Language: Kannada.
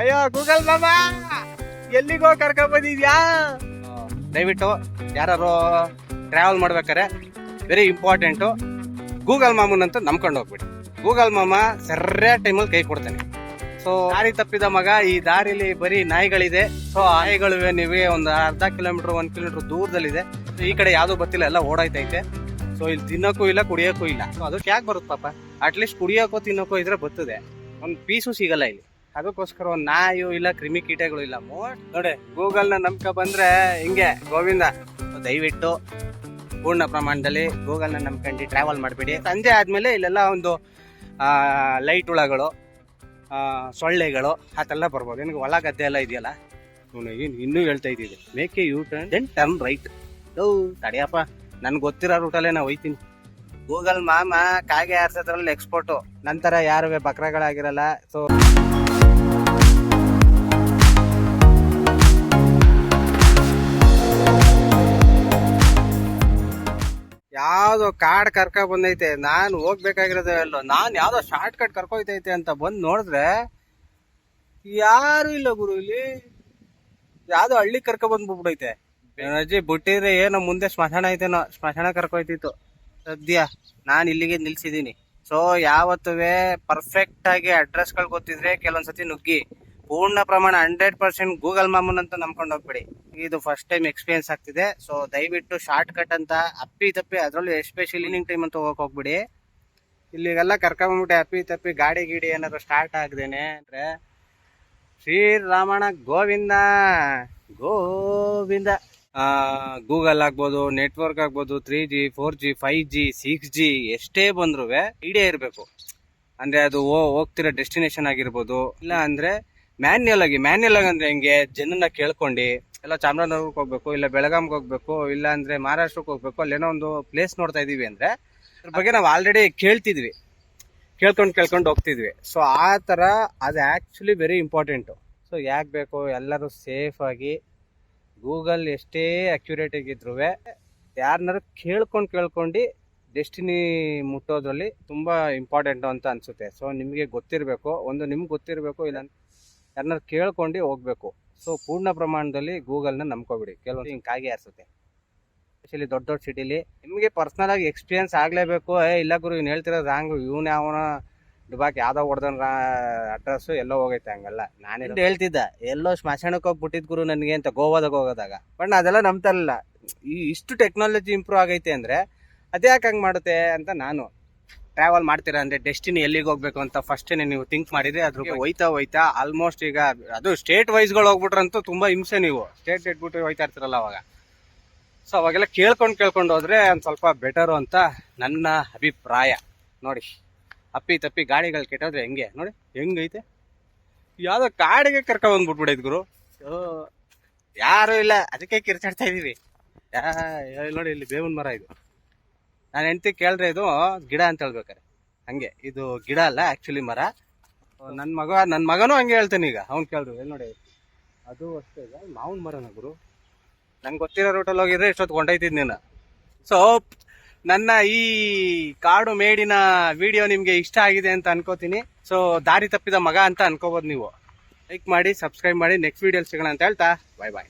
ಅಯ್ಯೋ ಗೂಗಲ್ ಮಾಮಾ, ಎಲ್ಲಿಗೋ ಕರ್ಕೊಂಡ್ ಬಂದಿದ್ಯಾ? ದಯವಿಟ್ಟು ಯಾರು ಟ್ರಾವೆಲ್ ಮಾಡ್ಬೇಕಾರೆ ವೆರಿ ಇಂಪಾರ್ಟೆಂಟು ಗೂಗಲ್ ಮಾಮನಂತೂ ನಂಬ್ಕೊಂಡು ಹೋಗ್ಬಿಡಿ. ಗೂಗಲ್ ಮಾಮ ಸರಿಯಾದ ಟೈಮಲ್ಲಿ ಕೈ ಕೊಡ್ತಾನೆ. ಸೊ ದಾರಿ ತಪ್ಪಿದ ಮಗ, ಈ ದಾರಿಲಿ ಬರೀ ನಾಯಿಗಳಿದೆ. ಸೊ ಆಯಿಗಳು ನೀವೇ ಒಂದು ಅರ್ಧ ಕಿಲೋಮೀಟರ್ ಒಂದು ಕಿಲೋಮೀಟರ್ ದೂರದಲ್ಲಿದೆ. ಈ ಕಡೆ ಯಾವ್ದು ಗೊತ್ತಿಲ್ಲ, ಎಲ್ಲ ಓಡಾಯ್ತೈತೆ. ಸೊ ಇಲ್ಲಿ ತಿನ್ನೋಕ್ಕೂ ಇಲ್ಲ, ಕುಡಿಯೋಕ್ಕೂ ಇಲ್ಲ. ಸೊ ಅದಕ್ಕೆ ಯಾಕೆ ಬರುತ್ತೆ ಪಾಪ? ಅಟ್ಲೀಸ್ಟ್ ಕುಡಿಯೋಕ್ಕೋ, ತಿನ್ನೋಕ್ಕೋ ಇದ್ರೆ ಬರ್ತದೆ. ಒಂದು ಪೀಸು ಸಿಗಲ್ಲ ಇಲ್ಲಿ. ಅದಕ್ಕೋಸ್ಕರ ಒಂದು ನಾಯು ಇಲ್ಲ ಕ್ರಿಮಿ ಕೀಟಗಳು ಇಲ್ಲ. ನೋಡಿ ಗೂಗಲ್ನ ಬಂದರೆ ಬಂದ್ರೆ ಹಿಂಗೆ, ಗೋವಿಂದ. ದಯವಿಟ್ಟು ಪೂರ್ಣ ಪ್ರಮಾಣದಲ್ಲಿ ಗೂಗಲ್ನ ನಂಬ್ಕೊಂಡು ಟ್ರಾವೆಲ್ ಮಾಡಬೇಡಿ. ಸಂಜೆ ಆದ್ಮೇಲೆ ಇಲ್ಲೆಲ್ಲ ಒಂದು ಲೈಟ್ ಹುಳಗಳು ಸೊಳ್ಳೆಗಳು ಅದೆಲ್ಲ ಬರ್ಬೋದು. ನಿನಗೆ ಹೊಲ ಗದ್ದೆ ಎಲ್ಲ ಇದೆಯಲ್ಲ? ಏನು ಇನ್ನೂ ಹೇಳ್ತಾ ಇದ್ದೀವಿ. Make U turn then turn right ಓ ತಡೆಯಪ್ಪ. ನನ್ಗೆ ಗೊತ್ತಿರೋ ರೂಟಲ್ಲೇ ನಾ ಹೋಯ್ತೀನಿ. ಗೂಗಲ್ ಮಾಮ ಕಾಗೆ ಆರ್ಸೋದ್ರಲ್ಲಿ ಎಕ್ಸ್ಪೋರ್ಟು ನಂತರ ಯಾರು ಬಕ್ರಗಳಾಗಿರಲ್ಲ ಸೊ ಯಾವ್ದೋ ಕಾಡ್ ಕರ್ಕ ಬಂದೈತೆ. ನಾನು ಹೋಗ್ಬೇಕಾಗಿರೋದು ಎಲ್ಲೋ ನಾನ್ ಯಾವ್ದೋ ಶಾರ್ಟ್ ಕಟ್ ಕರ್ಕೊಯ್ತೈತೆ ಅಂತ ಬಂದ್ ನೋಡಿದ್ರೆ ಯಾರು ಇಲ್ಲ ಗುರು ಇಲ್ಲಿ. ಯಾವ್ದೋ ಹಳ್ಳಿ ಕರ್ಕ ಬಿಟ್ಬಿಡೈತೆ. ಅಜ್ಜಿ ಬಿಟ್ಟಿದ್ರೆ ಏನೋ ಮುಂದೆ ಸ್ಮಶಾನ ಐತೇನೋ. ಸ್ಮಶಾನ ಕರ್ಕೊಯ್ತಿತ್ತು. ಸದ್ಯ ನಾನು ಇಲ್ಲಿಗೆ ನಿಲ್ಸಿದೀನಿ ಸೊ ಯಾವತ್ತೂ ಪರ್ಫೆಕ್ಟ್ ಆಗಿ ಅಡ್ರೆಸ್ಗಳು ಗೊತ್ತಿದ್ರೆ ಕೆಲವೊಂದ್ಸತಿ ನುಗ್ಗಿ. ಪೂರ್ಣ ಪ್ರಮಾಣ ಹಂಡ್ರೆಡ್ ಪರ್ಸೆಂಟ್ ಗೂಗಲ್ ಮಾಮೂನ್ ಅಂತ ನಂಬ್ಕೊಂಡು ಹೋಗ್ಬಿಡಿ. ಇದು ಫಸ್ಟ್ ಟೈಮ್ ಎಕ್ಸ್ಪೀರಿಯನ್ಸ್ ಆಗ್ತಿದೆ. ಸೊ ದಯವಿಟ್ಟು ಶಾರ್ಟ್ ಕಟ್ ಅಂತ, ಅಪ್ಪಿ ತಪ್ಪಿ ಅದರಲ್ಲೂ ಎಸ್ಪೆಷಲಿ ಈವ್ನಿಂಗ್ ಟೈಮ್ ಅಂತ ಹೋಗಕ್ ಹೋಗ್ಬಿಡಿ. ಇಲ್ಲಿಗೆಲ್ಲ ಕರ್ಕೊಂಡ್ಬಿಟ್ಟೆ ಅಪ್ಪಿ ತಪ್ಪಿ ಗಾಡಿ ಗೀಡಿ ಏನಾದ್ರು ಸ್ಟಾರ್ಟ್ ಆಗದೇನೆ ಅಂದ್ರೆ ಶ್ರೀರಾಮಣ ಗೋವಿಂದ ಗೋವಿಂದ. ಗೂಗಲ್ ಆಗ್ಬೋದು ನೆಟ್ವರ್ಕ್ ಆಗ್ಬೋದು three G four G five G six G ಎಷ್ಟೇ ಬಂದ್ರು ಐಡಿಯಾ ಇರಬೇಕು. ಅಂದ್ರೆ ಅದು ಹೋಗ್ತಿರೋ ಡೆಸ್ಟಿನೇಷನ್ ಆಗಿರ್ಬೋದು. ಇಲ್ಲ ಅಂದ್ರೆ ಮ್ಯಾನ್ಯಲ್ ಆಗಿ ಮ್ಯಾನ್ಯಲ್ ಆಗಿ ಅಂದ್ರೆ ಹೆಂಗೆ? ಜನನ್ನ ಕೇಳ್ಕೊಂಡು, ಎಲ್ಲ ಚಾಮರಾಜನಗರಕ್ಕೆ ಹೋಗ್ಬೇಕು, ಇಲ್ಲ ಬೆಳಗಾಂಗೆ ಹೋಗ್ಬೇಕು, ಇಲ್ಲ ಅಂದ್ರೆ ಮಹಾರಾಷ್ಟ್ರಕ್ಕೆ ಹೋಗ್ಬೇಕು, ಅಲ್ಲೇನೋ ಒಂದು ಪ್ಲೇಸ್ ನೋಡ್ತಾ ಇದೀವಿ ಅಂದ್ರೆ ಅದ್ರ ಬಗ್ಗೆ ನಾವು ಆಲ್ರೆಡಿ ಕೇಳ್ತಿದ್ವಿ. ಕೇಳ್ಕೊಂಡು ಕೇಳ್ಕೊಂಡು ಹೋಗ್ತಿದ್ವಿ. ಸೊ ಆ ಥರ ಅದು ಆ್ಯಕ್ಚುಲಿ ವೆರಿ ಇಂಪಾರ್ಟೆಂಟು ಸೊ ಯಾಕೆ ಬೇಕು? ಎಲ್ಲರೂ ಸೇಫ್ ಆಗಿ ಗೂಗಲ್ ಎಷ್ಟೇ ಅಕ್ಯುರೇಟ್ ಆಗಿದ್ರು ಯಾರನ್ನಾರು ಕೇಳ್ಕೊಂಡು ಕೇಳ್ಕೊಂಡು ಡೆಸ್ಟಿನಿ ಮುಟ್ಟೋದ್ರಲ್ಲಿ ತುಂಬ ಇಂಪಾರ್ಟೆಂಟು ಅಂತ ಅನಿಸುತ್ತೆ. ಸೊ ನಿಮಗೆ ಗೊತ್ತಿರಬೇಕು. ಒಂದು ನಿಮ್ಗೆ ಗೊತ್ತಿರಬೇಕು ಇಲ್ಲ ಯಾರನ್ನಾರು ಕೇಳ್ಕೊಂಡು ಹೋಗ್ಬೇಕು. ಸೊ ಪೂರ್ಣ ಪ್ರಮಾಣದಲ್ಲಿ ಗೂಗಲ್ನ ನಂಬ್ಕೊಬಿಡಿ. ಕೆಲವೊಂದು ಹಿಂಗೆ ಕಾಗೆ ಆರಿಸುತ್ತೆ. ಸ್ಪೆಷಲಿ ದೊಡ್ಡ ದೊಡ್ಡ ಸಿಟಿಲಿ ನಿಮಗೆ ಪರ್ಸ್ನಲಾಗಿ ಎಕ್ಸ್ಪೀರಿಯನ್ಸ್ ಆಗಲೇಬೇಕು. ಏ ಇಲ್ಲ ಗುರು ಇವ್ನು ಹೇಳ್ತಿರೋದು ರಾಂಗು ಇವನೇ ಯಾವನ ಡುಬಾಕ್ ಯಾವ್ದೋ ಹೊಡೆದನ್ ಅಡ್ರೆಸ್ಸು ಎಲ್ಲೋ ಹೋಗೈತೆ ಹಂಗಲ್ಲ. ನಾನೇ ಹೇಳ್ತಿದ್ದ? ಎಲ್ಲೋ ಸ್ಮಶಾನಕ್ಕೆ ಹೋಗ್ಬಿಟ್ಟಿದ್ ಗುರು ನನಗೆ ಅಂತ ಗೋವಾದಾಗ ಹೋಗೋದಾಗ. ಬಟ್ ಅದೆಲ್ಲ ನಂಬ್ತಾರಲ್ಲ ಈ ಇಷ್ಟು ಟೆಕ್ನಾಲಜಿ ಇಂಪ್ರೂವ್ ಆಗೈತೆ ಅಂದ್ರೆ ಅದ್ಯಾಕೆ ಹಂಗೆ ಮಾಡುತ್ತೆ ಅಂತ ನಾನು. ಟ್ರಾವೆಲ್ ಮಾಡ್ತೀರಾ ಅಂದ್ರೆ ಡೆಸ್ಟಿನಿ ಎಲ್ಲಿಗೆ ಹೋಗ್ಬೇಕು ಅಂತ ಫಸ್ಟ್ ನೀವು ಥಿಂಕ್ ಮಾಡಿದ್ರೆ ಅದ್ರ ಹೋಯ್ತಾ ಹೋಯ್ತಾ ಆಲ್ಮೋಸ್ಟ್ ಈಗ ಅದು ಸ್ಟೇಟ್ ವೈಸ್ಗಳು ಹೋಗ್ಬಿಟ್ರಂತೂ ತುಂಬಾ ಹಿಂಸೆ ನೀವು. ಸ್ಟೇಟ್ ಇಟ್ಬಿಟ್ಟು ಹೋಯ್ತಾ ಇರ್ತೀರಲ್ಲ ಅವಾಗ. ಸೊ ಅವಾಗೆಲ್ಲ ಕೇಳ್ಕೊಂಡು ಕೇಳ್ಕೊಂಡು ಹೋದ್ರೆ ಒಂದು ಸ್ವಲ್ಪ ಬೆಟರು ಅಂತ ನನ್ನ ಅಭಿಪ್ರಾಯ. ನೋಡಿ, ಅಪ್ಪಿ ತಪ್ಪಿ ಗಾಡಿಗಳು ಕೆಟ್ಟೋದ್ರೆ ಹೆಂಗೆ? ನೋಡಿ, ಹೆಂಗೈತೆ? ಯಾವುದೋ ಕಾಡಿಗೆ ಕರ್ಕೊಂಡ್ ಬಂದ್ಬಿಟ್ಬಿಡೈತ್ ಗುರು. ಯಾರು ಇಲ್ಲ. ಅದಕ್ಕೆ ಕಿರ್ಚಾಡ್ತಾ ಇಲ್ಲಿ ನೋಡಿ, ಇಲ್ಲಿ ಬೇವಿನ ಮರ ಇದು. ನಾನು ಹೆಂಡತಿ ಕೇಳ್ರೆ ಇದು ಗಿಡ ಅಂತ ಹೇಳ್ಬೇಕಾರೆ. ಹಂಗೆ. ಇದು ಗಿಡ ಅಲ್ಲ ಆ್ಯಕ್ಚುಲಿ ಮರ. ನನ್ನ ಮಗ ನನ್ನ ಮಗನೂ ಹಂಗೆ ಹೇಳ್ತಾನೆ ಈಗ. ಅವ್ನು ಕೇಳಿದ್ರು ಎಲ್ಲಿ ನೋಡಿ. ಅದು ಅಷ್ಟೇ ಈಗ. ಮಾವಿನ ಮರನ ಗುರು? ನಂಗೆ ಗೊತ್ತಿರೋ ರೂಟಲ್ಲಿ ಹೋಗಿದ್ರೆ ಇಷ್ಟೊತ್ತು ಕೊಂಡೈತಿದ್ ನೀನು. ಸೊ ನನ್ನ ಈ ಕಾಡು ಮೇಡಿನ ವಿಡಿಯೋ ನಿಮಗೆ ಇಷ್ಟ ಆಗಿದೆ ಅಂತ ಅನ್ಕೋತೀನಿ. ಸೊ ದಾರಿ ತಪ್ಪಿದ ಮಗ ಅಂತ ಅನ್ಕೋಬೋದು ನೀವು. ಲೈಕ್ ಮಾಡಿ ಸಬ್ಸ್ಕ್ರೈಬ್ ಮಾಡಿ ನೆಕ್ಸ್ಟ್ ವಿಡಿಯೋಲಿ ಸಿಗೋಣ ಅಂತ ಹೇಳ್ತಾ. ಬಾಯ್ ಬಾಯ್